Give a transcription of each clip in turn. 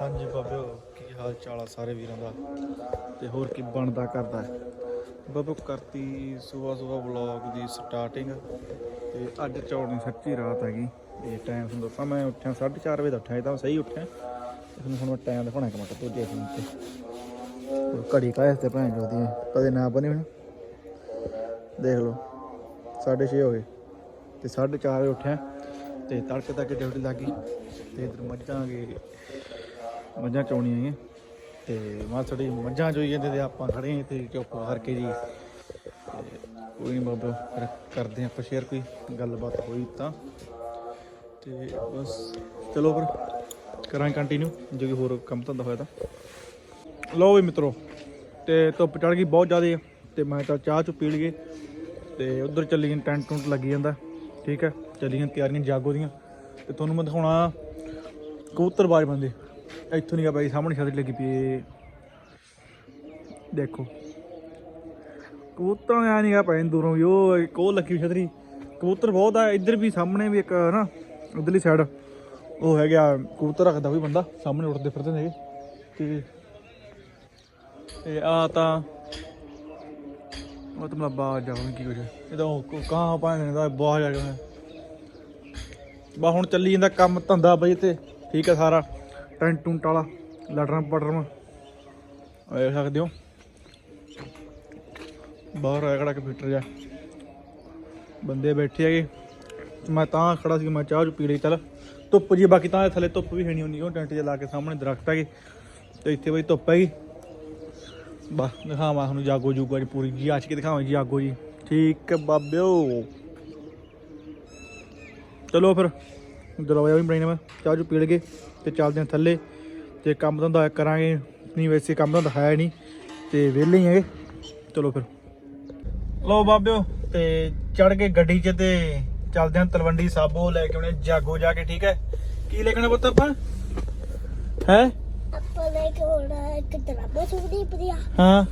ਹਾਂਜੀ ਬਾਬਿਓ ਕੀ ਹਾਲ ਚਾਲ ਆ ਸਾਰੇ ਵੀਰਾਂ ਦਾ? ਤੇ ਹੋਰ ਕੀ ਬਣਦਾ ਕਰਦਾ? ਹੈ ਬਾਬਿਓ ਕਰਤੀ ਸਵੇਰ ਸਵੇਰ ਵਲੌਗ ਦੀ ਸਟਾਰਟਿੰਗ ਤੇ ਅੱਜ ਚੌੜੀ ਸੱਚੀ ਰਾਤ ਹੈਗੀ। ਤੇ ਟਾਈਮ ਤੁਹਾਨੂੰ ਦੱਸਾਂ, ਮੈਂ ਉੱਠਿਆ 4:30 ਵਜੇ ਦਾ ਉੱਠਿਆ, ਇਹ ਤਾਂ ਸਹੀ ਉੱਠਿਆ। ਤੇ ਤੁਹਾਨੂੰ ਹੁਣ ਮੈਂ ਟਾਈਮ ਦਿਖਾਉਣਾ ਇੱਕ ਮਿੰਟ ਤੋਂ ਦੇਖ ਤੇ। ਘੜੀ ਕਾਹੇ ਤੇ ਭੈਣ ਜੋਦੀ ਕਦੇ ਨਾ ਬਣੀ ਹੁਣ। ਦੇਖ ਲਓ 6:30 ਹੋ ਗਏ। ਤੇ 4:30 ਵਜੇ ਉੱਠਿਆ, ਤੇ ਤੜਕੇ ਤੱਕ ਡਿਊਟੀ ਲੱਗ ਗਈ। ਤੇ ਇਧਰ ਮੱਝਾਂ ਗਏ। ਮੱਝਾਂ ਚੋਣੀਆਂ ਹੈਗੀਆਂ ਤੇ ਮਾਂ ਥੋੜੀ ਮੱਝਾਂ ਚੋਈ ਜਾਂਦੇ ਤੇ ਆਪਾਂ ਖੜੇ ਹਾਂ ਤੇ ਚੁੱਪ ਕਰਕੇ ਜੀ ਤੇ ਕੋਈ ਨਹੀਂ ਬਾਬਾ, ਫਿਰ ਕਰਦੇ ਹਾਂ ਆਪਾਂ ਸ਼ੇਅਰ ਕੋਈ ਗੱਲਬਾਤ ਹੋਈ ਤਾਂ। ਤੇ ਬਸ ਚਲੋ ਫਿਰ ਕਰਾਂ ਕੰਟੀਨਿਊ ਜੋ ਕਿ ਹੋਰ ਕੰਮ ਧੰਦਾ ਹੋਇਆ ਤਾਂ। ਲਓ ਵੀ ਮਿੱਤਰੋ, ਤੇ ਧੁੱਪ ਚੜ ਗਈ ਬਹੁਤ ਜ਼ਿਆਦਾ ਤੇ ਮੈਂ ਤਾਂ ਚਾਹ ਚੁ ਪੀ ਲਈਏ। ਤੇ ਉਧਰ ਚੱਲੀ ਗਈ ਟੈਂਟ ਟੁੰਟ ਲੱਗੀ ਜਾਂਦਾ, ਠੀਕ ਹੈ? ਚੱਲੀਆਂ ਤਿਆਰੀਆਂ ਜਾਗੋ ਦੀਆਂ। ਤੇ ਤੁਹਾਨੂੰ ਮੈਂ ਦਿਖਾਉਣਾ ਕਬੂਤਰਬਾਜ਼ ਬੰਦੇ। ਇੱਥੋਂ ਨਹੀਂ ਆ ਬਾਈ, ਸਾਹਮਣੇ ਛਤਰੀ ਲੱਗੀ ਪਈ ਏ। ਦੇਖੋ। ਕਬੂਤਰਾਂ ਆ ਨਹੀਂ ਆ ਪੈ ਦੂਰੋਂ ਵੀ। ਉਹ ਇੱਕ ਉਹ ਲੱਗੀ ਛਤਰੀ ਕਬੂਤਰ ਬਹੁਤ ਆ, ਇੱਧਰ ਵੀ ਸਾਹਮਣੇ ਵੀ ਇੱਕ ਨਾ, ਉਧਰਲੀ ਸਾਈਡ ਉਹ ਹੈਗਾ ਕਬੂਤਰ ਰੱਖਦਾ ਕੋਈ ਬੰਦਾ, ਸਾਹਮਣੇ ਉੱਡਦੇ ਫਿਰਦੇ ਨੇ ਤੇ ਤੇ ਆ ਤਾਂ, ਉਹ ਤਾਂ ਮਤਲਬ ਬਾਹਰ ਜਾਵਾਂ ਕੀ ਕੁਝ ਇਹਦਾ ਉਹ ਕਾਂ ਪਾਣੇ ਦਾ ਬਾਹਰ ਜਾ ਕੇ ਬਾ ਹੁਣ ਚੱਲੀ ਜਾਂਦਾ ਕੰਮ ਧੰਦਾ ਬਈ ਤੇ ਠੀਕ ਆ ਸਾਰਾ। ਟੈਂਟ ਟੁੰਟ ਵਾਲਾ ਲੜਰਾਂ ਪੜਰਾਂ ਵੇਖ ਸਕਦੇ ਹੋ। ਬਾਹਰ ਆ ਖੜਾ ਕੰਪਿਊਟਰ ਜਾ ਬੰਦੇ ਬੈਠੇ ਹੈਗੇ। ਮੈਂ ਤਾਂ ਖੜਾ ਸੀ ਮੈਂ ਚਾਹ ਚ ਪੀ ਲਈ, ਚੱਲ। ਧੁੱਪ ਜੀ ਬਾਕੀ ਤਾਂ ਥੱਲੇ ਧੁੱਪ ਵੀ ਹੈ ਹੁੰਦੀ ਉਹ ਟੈਂਟ ਜਿਹਾ ਲਾ ਕੇ ਸਾਹਮਣੇ ਦਰਖਤ ਹੈਗੇ। ਤੇ ਇੱਥੇ ਬਈ ਧੁੱਪ ਹੈਗੀ। ਬਸ, ਦਿਖਾਵਾਂ ਤੁਹਾਨੂੰ ਜਾਗੋ ਜੂਗੋ ਜੀ ਪੂਰੀ ਜੀ ਆਚ ਕੇ ਦਿਖਾਵਾਂ ਜੀ ਜਾਗੋ ਜੀ। ਠੀਕ ਹੈ ਬਾਬਿਓ। ਚਲੋ ਫਿਰ ਦਰਵਾਜ਼ਾ ਵੀ ਬਣਾਈ ਨਾ ਮੈਂ। ਚਾਹ ਚੂ ਪੀ ਲਗੇ ਤੇ ਚੱਲਦੇ ਹਾਂ ਥੱਲੇ ਤੇ ਕੰਮ ਧੰਦਾ ਕਰਾਂਗੇ। ਨਹੀਂ ਵੈਸੇ ਕੰਮ ਧੰਦਾ ਹੈ ਨਹੀਂ ਤੇ ਵਿਹਲੇ ਹੀ ਹੈਗੇ। ਚਲੋ ਫਿਰ। ਲਓ ਬਾਬਿਓ ਤੇ ਚੜ ਕੇ ਗੱਡੀ 'ਚ ਤੇ ਚੱਲਦੇ ਹਾਂ ਤਲਵੰਡੀ ਸਾਬੋ ਲੈ ਕੇ ਆਉਣੇ ਜਾਗੋ ਜਾ ਕੇ ਠੀਕ ਹੈ? ਕੀ ਲੈ ਕੇ ਆਉਣਾ ਪੁੱਤ ਆਪਾਂ? ਹੈ? ਆਪਾਂ ਲੈ ਕੇ ਆਉਣਾ ਇੱਕ ਦਰਾਬਾ ਸੁਣੀ ਪਿਆ ਹਾਂ।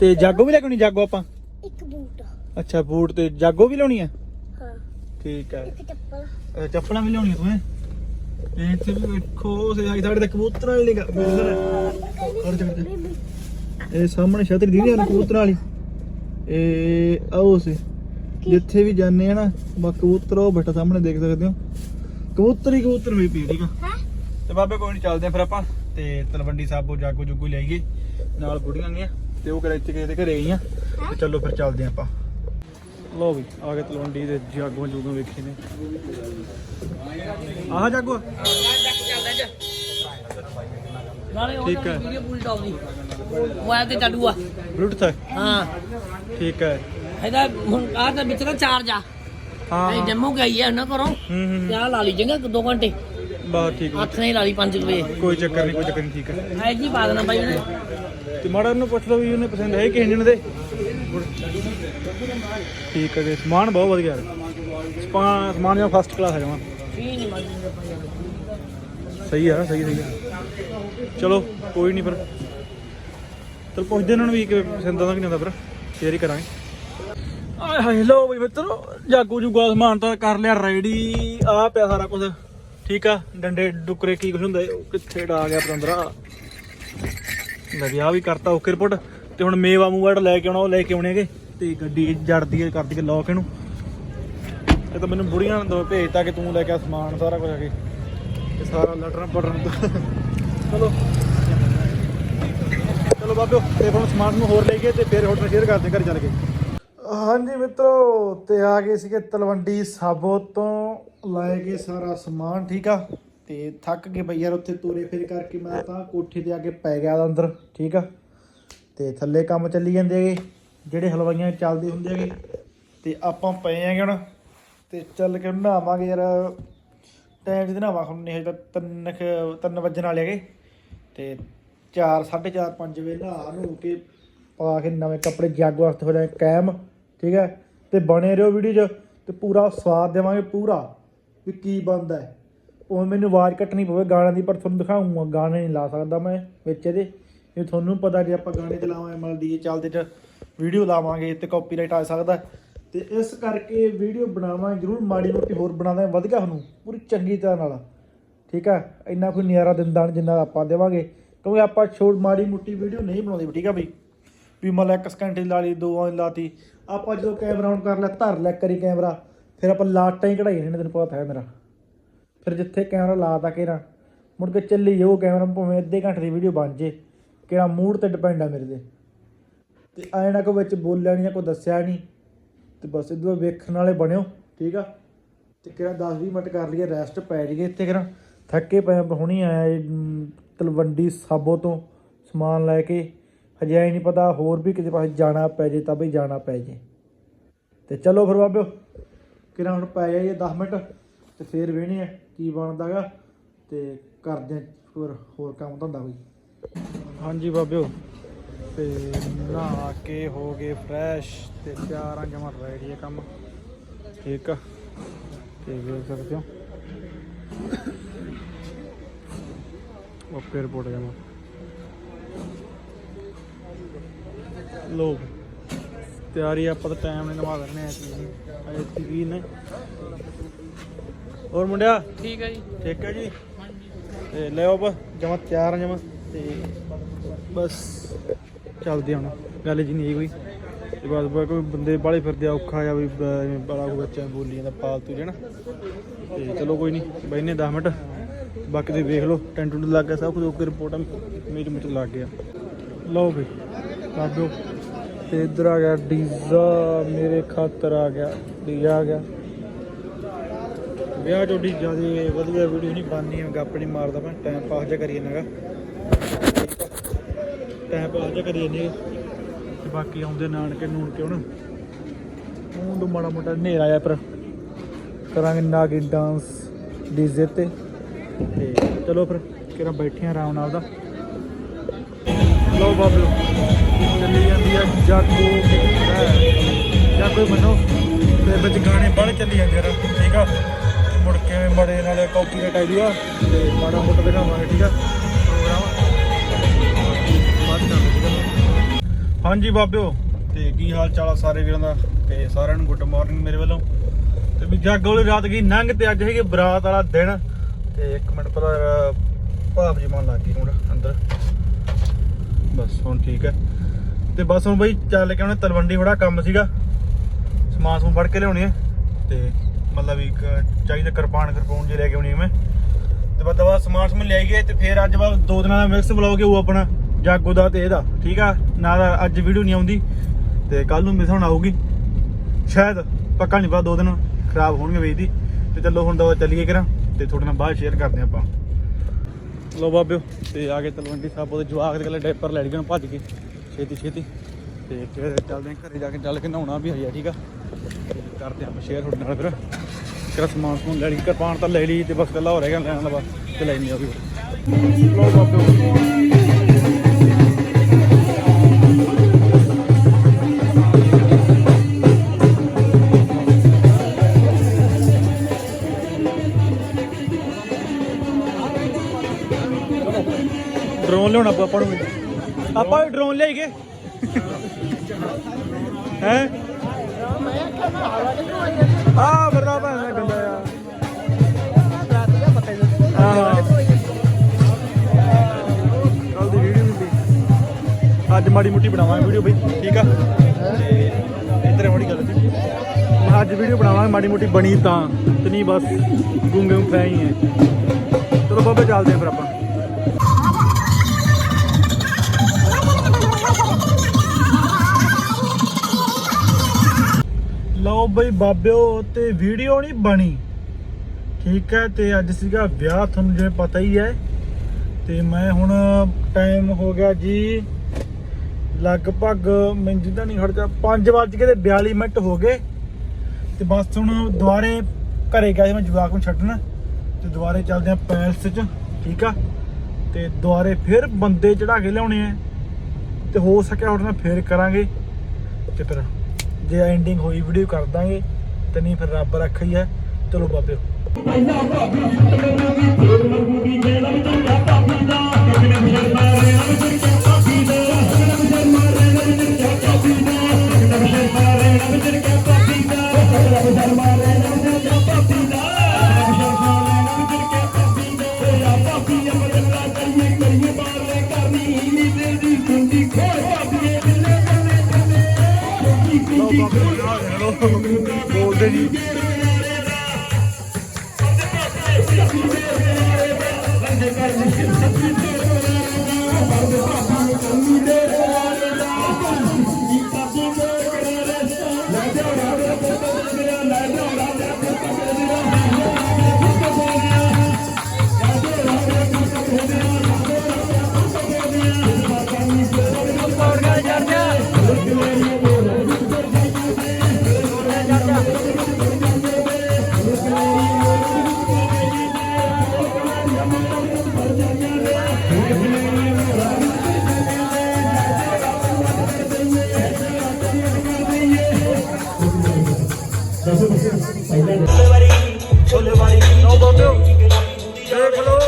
ਤੇ ਜਾਗੋ ਵੀ ਲੈ ਕੇ ਆਉਣੀ ਜਾਗੋ ਆਪਾਂ? ਇੱਕ ਬੂਟ। ਅੱਛਾ ਬੂਟ ਤੇ ਜਾਗੋ ਵੀ ਲਾਉਣੀ ਆ ਹਾਂ। ਠੀਕ ਹੈ। ਇੱਕ ਚੱਪਲ। ਚੱਪਲਾਂ ਵੀ ਲਿਆਉਣੀਆਂ ਤੂੰ ਹੈਂ? ਤੇ ਇੱਥੇ ਵੀ ਵੇਖੋ ਸੇ ਆਈ ਸਾਡੇ ਤੇ ਕਬੂਤਰਾਂ ਵਾਲੀ ਨਿਗਾ ਕਰ ਜਾ ਇਹ ਸਾਹਮਣੇ ਛਤਰੀ ਦੀ ਨਾ ਕਬੂਤਰਾਂ ਵਾਲੀ। ਇਹ ਆਓ ਸੇ ਜਿੱਥੇ ਵੀ ਜਾਂਦੇ ਆ ਨਾ ਬਾ ਕਬੂਤਰ ਉਹ ਬੈਠਾ ਸਾਹਮਣੇ ਦੇਖ ਸਕਦੇ ਹੋ। ਕਬੂਤਰ ਹੀ ਕਬੂਤਰ ਹੋਈ ਪਈ ਠੀਕ ਆ? ਹਾਂ? ਤੇ ਬਾਬੇ ਕੋਈ ਨਹੀਂ ਚੱਲਦੇ ਆ ਫਿਰ ਆਪਾਂ। ਤੇ ਤਲਵੰਡੀ ਸਾਬੋ ਜਾਗੋ ਜੁਗੋ ਲਿਆਈਏ ਨਾਲ ਬੁੜੀਆਂ ਗਈਆਂ। ਤੇ ਉਹ ਕਿਹੜੇ ਇੱਥੇ ਕਿਸੇ ਦੇ ਘਰੇ ਆਈਆਂ ਤੇ ਚਲੋ ਫਿਰ ਚੱਲਦੇ ਆਪਾਂ। ਲੋ ਵੀ ਆ ਗਏ ਤਲਵੰਡੀ ਦੇ ਜਾਗੋ ਜੁਗੋ ਵੇਖੀ ਨੇ। ਆਹ ਜਾਗੋ। ਨਾਲੇ ਠੀਕ ਹੈ। ਵੀਡੀਓ ਪੂਰੀ ਟੌਪ ਦੀ ਮੋਬਾਈਲ ਤੇ ਚਾਲੂ ਆ। ਬਲੂਟੁੱਥ ਹਾਂ? ਠੀਕ ਹੈ। ਇਹਦਾ ਹੁਣ ਆਹ ਤਾਂ ਵਿੱਚ ਨਾ ਚਾਰਜ ਆ। ਹਾਂ ਇਹ ਡੈਮੋ ਗਈ ਆ ਉਹਨਾਂ ਘਰੋਂ। ਹੂੰ ਹੂੰ ਲਾ ਲਈ ਜੰਗਾ 2 ਘੰਟੇ। ਬਾ ਠੀਕ ਹੈ। ਹੱਥ ਨੇ ਲਾ ਲਈ 5 ਵਜੇ। ਕੋਈ ਚੱਕਰ ਨਹੀਂ ਕੋਈ ਚੱਕਰ ਨਹੀਂ ਠੀਕ ਹੈ। ਐ ਜੀ ਪਾ ਦੇਣਾ ਬਾਈ ਉਹਨੇ। ਤੇ ਮਾੜਾ ਉਹਨੂੰ ਪੁੱਛ ਲਓ ਵੀ ਉਹਨੇ ਪਸੰਦ ਹੈ ਕਿ ਇੰਜਣ ਦੇ। ਠੀਕ ਹੈ ਜੀ ਸਮਾਨ ਬਹੁਤ ਵਧੀਆ ਹੈ। ਸਪਾ- ਸਮਾਨ ਜਿਹਾ ਫਸਟ ਕਲਾਸ ਹੈ ਜਮਾ। ਸਹੀ ਆ ਸਹੀ ਸਹੀ ਆ ਚਲੋ ਕੋਈ ਨਹੀਂ ਫਿਰ ਚਲ ਪੁੱਛਦੇ ਇਹਨਾਂ ਨੂੰ ਵੀ ਕਿ ਪਸੰਦ ਆਉਂਦਾ ਕਿ ਨਹੀਂ ਆਉਂਦਾ ਫਿਰ ਸ਼ੇਅਰ ਹੀ ਕਰਾਂਗੇ। ਆਏ ਹਾਏ ਲੋ ਬਈ ਮਿੱਤਰੋ ਜਾਗੂ ਜੂਗਾ ਸਮਾਨ ਤਾਂ ਕਰ ਲਿਆ ਰੈਡੀ ਆ ਪਿਆ ਸਾਰਾ ਕੁਝ ਠੀਕ ਆ ਡੰਡੇ ਡੁਕਰੇ ਕੀ ਕੁਝ ਹੁੰਦਾ ਏ, ਕਿੱਥੇ ਡਾ ਗਿਆ ਪਤੰਦਰਾ। ਲੈ ਵੀ ਕਰਤਾ ਓਕੇ ਰਿਪੋਰਟ ਤੇ ਹੁਣ ਮੇਵਾ ਮੂਵਾ ਲੈ ਕੇ ਆਉਣਾ, ਉਹ ਲੈ ਕੇ ਆਉਣੇਗੇ ਤੇ ਗੱਡੀ ਜੜਦੀ ਹੈ, ਕਰਦੀ ਹੈ ਲੋਕ ਇਹਨੂੰ। ਇਹ ਤਾਂ ਮੈਨੂੰ ਬੁੜੀਆਂ ਨੇ ਦੋ ਭੇਜਤਾ ਕਿ ਤੂੰ ਲੈ ਕੇ ਆ ਸਮਾਨ ਸਾਰਾ ਕੁਝ ਆ ਕੇ। ਸਾਰਾ ਲਟਰਨ ਪਟਰਨ ਚਲੋ। ਚਲੋ ਬਾਬਿਓ, ਤੇ ਹੁਣ ਸਮਾਨ ਨੂੰ ਹੋਰ ਲੈ ਕੇ ਤੇ ਫਿਰ ਹੋਰ ਸ਼ੇਅਰ ਕਰਦੇ, ਘਰ ਚੱਲ ਕੇ ਹਾਂਜੀ ਮਿੱਤਰੋ, ਤੇ ਆ ਗਏ ਸੀਗੇ ਤਲਵੰਡੀ ਸਾਬੋ ਤੋਂ। ਲੈ ਗਏ ਸਾਰਾ ਸਮਾਨ, ਠੀਕ ਆ? ਤੇ ਥੱਕ ਕੇ ਬਈ ਯਾਰ, ਉੱਥੇ ਤੋਰੇ ਫਿਰ ਕਰਕੇ ਮੈਂ ਤਾਂ ਕੋਠੇ ਤੇ ਆ ਕੇ ਪੈ ਗਿਆ ਅੰਦਰ, ਠੀਕ ਆ? ਤੇ ਥੱਲੇ ਕੰਮ ਚੱਲੀ ਜਾਂਦੇ ਹੈਗੇ, ਜਿਹੜੇ ਹਲਵਾਈਆਂ ਚੱਲਦੇ ਹੁੰਦੇ ਹੈਗੇ। ਤੇ ਆਪਾਂ ਪਏ ਹੈਗੇ ਹੁਣ, ਤੇ ਚੱਲ ਕੇ ਨਹਾਵਾਂਗੇ ਯਾਰ। ਟਾਈਮ ਜਿਹਦੇ ਨਹਾਵਾ ਹੁਣ ਨਹੀਂ, ਹਜੇ ਤਾਂ ਤਿੰਨ ਕੁ- ਤਿੰਨ ਵੱਜਣ ਵਾਲੇ ਹੈਗੇ। ਤੇ 4 4:30 5 ਵਜੇ ਨਹਾ ਨੂੰ ਕੇ ਪਾ ਕੇ ਨਵੇਂ ਕੱਪੜੇ ਜੱਗ ਵਾਸਤੇ ਹੋ ਜਾਏ ਕਾਇਮ, ਠੀਕ ਹੈ। ਤੇ ਬਣੇ ਰਹੋ ਵੀਡੀਓ 'ਚ, ਤੇ ਪੂਰਾ ਸਵਾਦ ਦੇਵਾਂਗੇ ਪੂਰਾ, ਵੀ ਕੀ ਬਣਦਾ ਹੈ। ਉਹ ਮੈਨੂੰ ਆਵਾਜ਼ ਕੱਟਣੀ ਪਵੇ ਗਾਣਿਆਂ ਦੀ, ਪਰ ਤੁਹਾਨੂੰ ਦਿਖਾਉਂਗਾ ਗਾਣੇ ਨਹੀਂ ਲਾ ਸਕਦਾ ਮੈਂ ਵਿੱਚ ਇਹਦੇ। ਇਹ ਤੁਹਾਨੂੰ ਪਤਾ ਜੇ ਆਪਾਂ ਗਾਣੇ ਚਲਾਵਾਂ ਮਤਲਬ ਡੀਜੇ ਚੱਲਦੇ ਚ ਵੀਡੀਓ ਲਾਵਾਂਗੇ ਤੇ ਕਾਪੀਰਾਈਟ ਆ ਸਕਦਾ। ਤੇ ਇਸ ਕਰਕੇ ਵੀਡੀਓ ਬਣਾਵਾਂ, ਜਰੂਰ ਮਾੜੀ ਮੋਟੀ ਹੋਰ ਬਣਾਉਂਦੇ ਵਧੀਆ ਤੁਹਾਨੂੰ, ਪੂਰੀ ਚੰਗੀ ਤਰ੍ਹਾਂ ਨਾਲ। ਠੀਕ ਆ? ਇੰਨਾ ਕੋਈ ਨਿਆਰਾ ਦਿੰਦਾ ਜਿੰਨਾ ਆਪਾਂ ਦੇਵਾਂਗੇ। ਕਿਉਂਕਿ ਆਪਾਂ ਛੋਟ ਮਾੜੀ ਮੋਟੀ ਵੀਡੀਓ ਨਹੀਂ ਬਣਾਉਂਦੇ ਵੀ ਠੀਕ ਆ ਬਈ? ਵੀ ਮਤਲਬ ਇੱਕ ਸਕਿੰਟ ਲਾ ਲਈ, ਦੋ ਵਾਰ ਲਾਤੀ। ਆਪਾਂ ਜਦੋਂ ਕੈਮਰਾ ਆਨ ਕਰ ਲਿਆ, ਧਰ ਲੈ ਕਰੀ ਕੈਮਰਾ ਫਿਰ ਆਪਾਂ ਲਾਟਾਂ ਹੀ ਕਢਾਈ ਨੇ ਤੈਨੂੰ ਪਤਾ ਹੈ ਮੇਰਾ। ਫਿਰ ਜਿੱਥੇ ਕੈਮਰਾ ਲਾਤਾ ਕੇ ਨਾ ਮੁੜ ਕੇ ਚੱਲੀ ਜਾਓ ਕੈਮਰਾ ਭਾਵੇਂ ਅੱਧੇ ਘੰਟੇ ਦੀ ਵੀਡੀਓ ਬਣ ਜੇ। ਕਿਹੜਾ ਮੂਡ ਤੇ ਡਿਪੈਂਡ ਆ ਮੇਰੇ ਦੇ ਤੇ ਐਂ ਨਾ ਕੋ ਵਿੱਚ ਬੋਲਿਆ ਨਹੀਂ ਜਾਂ ਕੋਈ ਦੱਸਿਆ ਨਹੀਂ ਤੇ ਬਸ ਇਦੋਂ ਵੇਖਣ ਵਾਲੇ ਬਣਿਓ, ਠੀਕ ਆ? ਤੇ ਕਿਹੜਾ 10 20 ਮਿੰਟ ਕਰ ਲਈਏ ਰੈਸਟ ਪੈ ਜਾਈਏ ਇੱਥੇ ਕਿਹੜਾ। ਥੱਕੇ ਪਏ ਹੁਣੀ ਆਇਆ ਤਲਵੰਡੀ ਸਾਬੋ ਤੋਂ ਸਮਾਨ ਲੈ ਕੇ। ਹਜੇ ਐ ਨਹੀਂ ਪਤਾ ਹੋਰ ਵੀ ਕਿਤੇ ਪਾਸੇ ਜਾਣਾ ਪੈ ਜੇ ਤਾਂ ਵੀ ਜਾਣਾ ਪੈ ਜੇ। ਤੇ ਚਲੋ ਫਿਰ ਬਾਬਿਓ, ਕਿਹੜਾ ਹੁਣ ਪੈ ਜਾਈਏ 10 ਮਿੰਟ, ਤੇ ਫੇਰ ਵੇਹਣੇ ਆ ਕੀ ਬਣਦਾਗਾ, ਤੇ ਕਰਦੇ ਆ ਹੋਰ ਹੋਰ ਕੰਮ ਧੰਦਾ ਬਈ ਹਾਂਜੀ ਬਾਬਿਓ ਤੇ ਨਹਾ ਕੇ ਹੋ ਗਏ ਫਰੈਸ਼ ਤੇ ਤਿਆਰ ਜਮਾ ਰੈਡੀ ਹੈ ਕੰਮ। ਠੀਕ ਆ ਤੇ ਵੇਖ ਸਕਦੇ ਹੋ। ਓਕੇ ਰਿਪੋਰਟ ਜਮਾ ਲੋ ਤਿਆਰੀ ਆਪਾਂ ਤਾਂ ਟਾਈਮ ਨਹੀਂ ਨਵਾ ਕਰਨੇ ਆ ਅਜੇ ਤੀਵੀ ਨੇ। ਹੋਰ ਮੁੰਡਿਆ? ਠੀਕ ਹੈ ਜੀ। ਠੀਕ ਹੈ ਜੀ? ਤੇ ਲੈ ਆਓ ਜਮਾ ਤਿਆਰ ਜਮਾ ਤੇ ਬਸ ਚੱਲਦੇ ਹੁਣ, ਗੱਲ ਜੀ ਨਹੀਂ ਕੋਈ ਤੇ ਬਸ ਬਸ ਕੋਈ ਬੰਦੇ ਬਾਲੇ ਫਿਰਦੇ ਆ, ਔਖਾ ਜਾਂ ਵੀ ਬ- ਬੜਾ ਕੋਈ ਬੱਚਾ ਬੋਲੀ ਜਾਂਦਾ ਪਾਲਤੂ ਜਣਾ ਤੇ ਚਲੋ ਕੋਈ ਨਹੀਂ ਬੈਨੇ 10 ਮਿੰਟ। ਬਾਕੀ ਤੇ ਵੇਖ ਲਓ, ਟੈਂਟ ਟੁੰਟ ਲੱਗ ਗਿਆ, ਸਭ ਕੁਝ ਓਕੇ ਰਿਪੋਰਟਾਂ ਮੇਰੀ ਮਿੱਟ ਲੱਗ ਗਿਆ। ਲਓ ਬਈ ਬਾਬਿਓ ਤੇ ਇੱਧਰ ਆ ਗਿਆ, ਡੀਜ਼ਾ ਮੇਰੇ ਖਾਤਰ ਆ ਗਿਆ, ਡੀਜ਼ਾ ਆ ਗਿਆ। ਵਿਆਹ ਜੋਡੀ ਜ਼ਿਆਦਾ ਵਧੀਆ ਵੀਡੀਓ ਨਹੀਂ ਬਣਨੀ ਹੈ ਗੱਪ ਨਹੀਂ ਮਾਰਦਾ ਮੈਂ ਟਾਈਮ ਪਾਸ ਜਿਹਾ ਕਰੀ ਜਾਂਦਾਗਾ ਟਾਈਮ ਪਾਸ ਜਿਹਾ ਕਰੀ ਜਾਂਦੇ ਤੇ ਬਾਕੀ ਆਉਂਦੇ ਨਾਨਕੇ ਨੂਨਕੇ ਹੁਣ। ਹੁਣ ਤੋਂ ਮਾੜਾ ਮੋਟਾ ਹਨੇਰਾ ਆਇਆ ਪਰ ਕਰਾਂਗੇ ਨਾਗੀ ਡਾਂਸ ਡੀਜ਼ੇ ਤੇ। ਤੇ ਚਲੋ ਫਿਰ ਕਿਹੜਾ ਬੈਠੇ ਆ ਆਰਾਮ ਨਾਲ ਦਾ। ਲਓ ਬਾਬਲੋ ਚੱਲੀ ਜਾਂਦੀ ਆ ਜਾਗੋ। ਜਾਗੋ ਹੀ ਮੰਨੋ, ਤੇ ਵਿੱਚ ਗਾਣੇ ਬੜ ਚੱਲੀ ਜਾਂਦੇ ਯਾਰ ਠੀਕ ਆ? ਮੁੜ ਕੇ ਮੜੇ ਨਾਲੇ ਕਾਪੀਰਾਈਟ ਆਈ ਆ, ਤੇ ਮਾੜਾ ਮੋਟਾ ਦਿਖਾਵਾਂਗੇ, ਠੀਕ ਆ? ਪ੍ਰੋਗਰਾਮ ਹਾਂਜੀ ਬਾਬਿਓ, ਤੇ ਕੀ ਹਾਲ ਚਾਲ ਆ ਸਾਰੇ ਵੀਰਾਂ ਦਾ? ਤੇ ਸਾਰਿਆਂ ਨੂੰ ਗੁੱਡ ਮਾਰਨਿੰਗ ਮੇਰੇ ਵੱਲੋਂ। ਤੇ ਵੀ ਜਾਗੋ ਵਾਲੀ ਰਾਤ ਗਈ ਨੰਗ ਤੇ ਅੱਜ ਹੈਗੇ ਬਰਾਤ ਵਾਲਾ ਦਿਨ। ਤੇ ਇੱਕ ਮਿੰਟ ਪਹਿਲਾਂ ਭਾਵ ਜੀ ਮਨ ਲੱਗ ਗਈ ਹੁਣ ਅੰਦਰ। ਬਸ ਹੁਣ ਠੀਕ ਹੈ। ਤੇ ਬਸ ਹੁਣ ਬਈ ਚੱਲ ਕੇ ਉਹਨੇ ਤਲਵੰਡੀ ਥੋੜਾ ਕੰਮ ਸੀਗਾ। ਸਮਾਨ ਸਮੂਨ ਫੜ ਕੇ ਲਿਆਉਣੀ ਹੈ ਤੇ ਮਤਲਬ ਇੱਕ ਚਾਹੀਦਾ ਕਿਰਪਾਨ ਕਿਰਪਾਨ ਜੇ ਲੈ ਕੇ ਆਉਣੀ ਹੈ ਮੈਂ। ਤੇ ਬਾਅਦ ਦਵਾ ਸਮਾਨ ਸਮੂਨ ਲੈ ਗਏ ਤੇ ਫਿਰ ਅੱਜ ਬਾਅਦ ਦੋ ਦਿਨਾਂ ਦਾ ਮਿਕਸ ਬਲੌਗ ਉਹ ਆਪਣਾ। ਜਾਗੋ ਦਾ ਤੇ ਇਹਦਾ, ਠੀਕ ਆ? ਨਾ ਤਾਂ ਅੱਜ ਵੀਡੀਓ ਨਹੀਂ ਆਉਂਦੀ ਤੇ ਕੱਲ ਨੂੰ ਮਿਸ ਹੁਣ ਆਊਗੀ ਸ਼ਾਇਦ ਪੱਕਾ ਨਹੀਂ ਪਤਾ, ਦੋ ਦਿਨ ਖਰਾਬ ਹੋਣਗੇ ਵੇਚਦੀ ਤੇ ਚਲੋ ਹੁਣ ਦਵਾ ਚੱਲੀਏ ਕਰਾਂ ਤੇ ਤੁਹਾਡੇ ਨਾਲ ਬਾਅਦ ਸ਼ੇਅਰ ਕਰਦੇ ਆਪਾਂ। ਲੋ ਬਾਬਿਓ, ਤੇ ਆ ਗਏ ਤਲਵੰਡੀ ਸਾਹਿਬ, ਉਹਦੇ ਜਵਾਕ ਦੇ ਕੋਲ ਡਾਈਪਰ ਲੈ ਗਏ ਭੱਜ ਕੇ ਛੇਤੀ ਛੇਤੀ। ਤੇ ਫਿਰ ਚੱਲਦੇ ਹਾਂ ਘਰੇ ਜਾ ਕੇ, ਚੱਲ ਕੇ ਨਹਾਉਣਾ ਵੀ ਹਜੇ, ਠੀਕ ਆ? ਤੇ ਕਰਦੇ ਆਪਾਂ ਸ਼ੇਅਰ ਤੁਹਾਡੇ ਨਾਲ ਫਿਰ। ਕਿਹੜਾ ਸਮਾਨ ਸਮੂਨ ਲੈ ਲਈ, ਕਿਰਪਾਨ ਤਾਂ ਲੈ ਲਈ ਤੇ ਬਸ ਕੱਲਾ ਹੋ ਰਹਿ ਗਿਆ ਲੈਣ ਦਾ ਬਸ ਤੇ ਲੈਣੀ ਆ ਵੀ ਲੋ ਬਾਬਿਓ। ਲਿਆਉਣਾ ਪਊ ਆਪਾਂ ਨੂੰ ਆਪਾਂ ਵੀ ਡਰੋਨ ਲਿਆਈਏ। ਹੈ? ਆ ਬਰਦਾ ਭਾਵੇਂ ਗੰਦਾ ਆ। ਕੱਲ ਦੀ ਵੀਡੀਓ ਵੀ ਅੱਜ ਮਾੜੀ ਮੁੱਟੀ ਬਣਾਵਾਂਗੇ ਵੀਡੀਓ ਬਈ, ਠੀਕ ਆ? ਤੇ ਇੱਧਰ ਮਾੜੀ ਗੱਲ ਸੀ ਅੱਜ ਵੀਡੀਓ ਬਣਾਵਾਂਗੇ, ਮਾੜੀ ਮੁੱਟੀ ਬਣੀ ਤਾਂ। ਤੇ ਨਹੀਂ ਬਸ ਗੁੰਗੇ ਫੈ ਹੀ ਹੈ ਚਲੋ ਬਾਬੇ ਚੱਲਦੇ ਆਂ ਫਿਰ ਆਪਾਂ। ਬਈ ਬਾਬਿਓ, ਤੇ ਵੀਡੀਓ ਨਹੀਂ ਬਣੀ। ਠੀਕ ਹੈ, ਤੇ ਅੱਜ ਸੀਗਾ ਵਿਆਹ, ਤੁਹਾਨੂੰ ਜਿਵੇਂ ਪਤਾ ਹੀ ਹੈ। ਤੇ ਮੈਂ ਹੁਣ ਟਾਈਮ ਹੋ ਗਿਆ ਜੀ, ਲਗਭਗ ਮੈਨੂੰ ਜਿੱਦਾਂ ਨਹੀਂ ਖੜਦਾ 5 ਵੱਜ ਕੇ ਤੇ 42 ਮਿੰਟ ਹੋ ਗਏ। ਤੇ ਬਸ ਹੁਣ ਦੁਬਾਰੇ ਘਰੇ ਗਿਆ ਸੀ ਮੈਂ ਜਵਾਕ ਨੂੰ ਛੱਡਣ, ਤੇ ਦੁਬਾਰੇ ਚੱਲਦੇ ਆ ਪੈਲਸ 'ਚ, ਠੀਕ ਆ? ਤੇ ਦੁਬਾਰੇ ਫਿਰ ਬੰਦੇ ਚੜਾ ਕੇ ਲਿਆਉਣੇ ਆ। ਤੇ ਹੋ ਸਕਿਆ ਹੋਰ ਨਾਲ ਫੇਰ ਕਰਾਂਗੇ, ਤੇ ਫਿਰ ਜੇ ਐਂਡਿੰਗ ਹੋਈ ਵੀਡੀਓ ਕਰ ਦਾਂਗੇ, ਤੇ ਨਹੀਂ ਫਿਰ ਰੱਬ ਰੱਖਾ ਹੀ ਹੈ ਚਲੋ ਬਾਬਿਓ ਓਕੇ ਜੀ ਬੋਲਦੇ ਜੀ। ਰੰਗੇ ਕਰ ਸੱਚੀ ਤੇ ਰੰਗੇ ਕਰ ਸੱਚੀ ਤੇ ਰੰਗੇ ਕਰ ਲਓ ਬਾਬਿਓ ਦੇਖ ਲਓ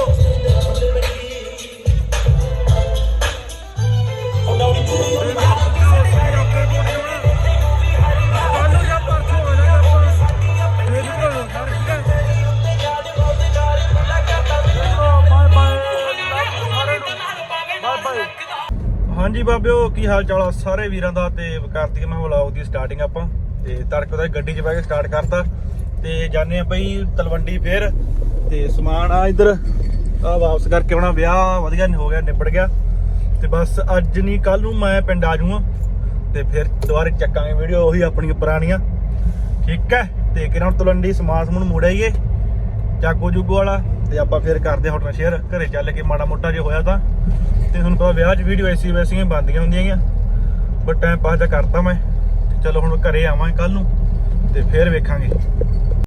ਹਾਂਜੀ ਬਾਬਿਓ, ਕੀ ਹਾਲ ਚਾਲ ਆ ਸਾਰੇ ਵੀਰਾਂ ਦਾ ਤੇ ਕਰਤੀ ਮੈਂ ਵਲੌਗ ਦੀ ਸਟਾਰਟਿੰਗ ਆਪਾਂ। ਤੇ ਤੜਕੇ ਦਾ ਗੱਡੀ 'ਚ ਬਹਿ ਕੇ ਸਟਾਰਟ ਕਰਤਾ ਤੇ ਜਾਣੇ ਆ ਬਈ ਤਲਵੰਡੀ ਫੇਰ ਤੇ ਸਮਾਨ ਆ ਇੱਧਰ ਆ ਵਾਪਸ ਕਰਕੇ ਆਉਣਾ, ਵਿਆਹ ਵਧੀਆ ਹੋ ਗਿਆ, ਨਿਬੜ ਗਿਆ ਤੇ ਬਸ ਅੱਜ ਨਹੀਂ ਕੱਲ ਨੂੰ ਮੈਂ ਪਿੰਡ ਆ ਜਾਊਂਗਾ ਤੇ ਫਿਰ ਦੁਬਾਰੇ ਚੱਕਾਂਗੇ ਵੀਡੀਓ, ਉਹੀ ਆਪਣੀਆਂ ਪੁਰਾਣੀਆਂ। ਠੀਕ ਹੈ, ਤੇ ਕਿਰਾਂ ਤਲਵੰਡੀ ਸਮਾਨ ਸਮੂਨ ਮੋੜਾਈਏ ਜਾਗੋ ਜੁਗੋ ਵਾਲਾ, ਤੇ ਆਪਾਂ ਫਿਰ ਕਰਦੇ ਹਾਂ ਹੋਟਲ ਸ਼ੇਅਰ ਘਰੇ ਚੱਲ ਕੇ ਮਾੜਾ ਮੋਟਾ ਜੇ ਹੋਇਆ ਤਾਂ। ਤੇ ਤੁਹਾਨੂੰ ਪਤਾ ਵਿਆਹ 'ਚ ਵੀਡੀਓ ਐਸੀ ਵੈਸੀਆਂ ਬੰਦੀਆਂ ਹੁੰਦੀਆਂ ਗੀਆਂ ਬਟ ਟਾਈਮ ਪਾਸ ਤਾਂ ਕਰਤਾ ਮੈਂ। ਚਲੋ ਹੁਣ ਘਰੇ ਆਵਾਂਗੇ ਕੱਲ ਨੂੰ ਤੇ ਫਿਰ ਵੇਖਾਂਗੇ।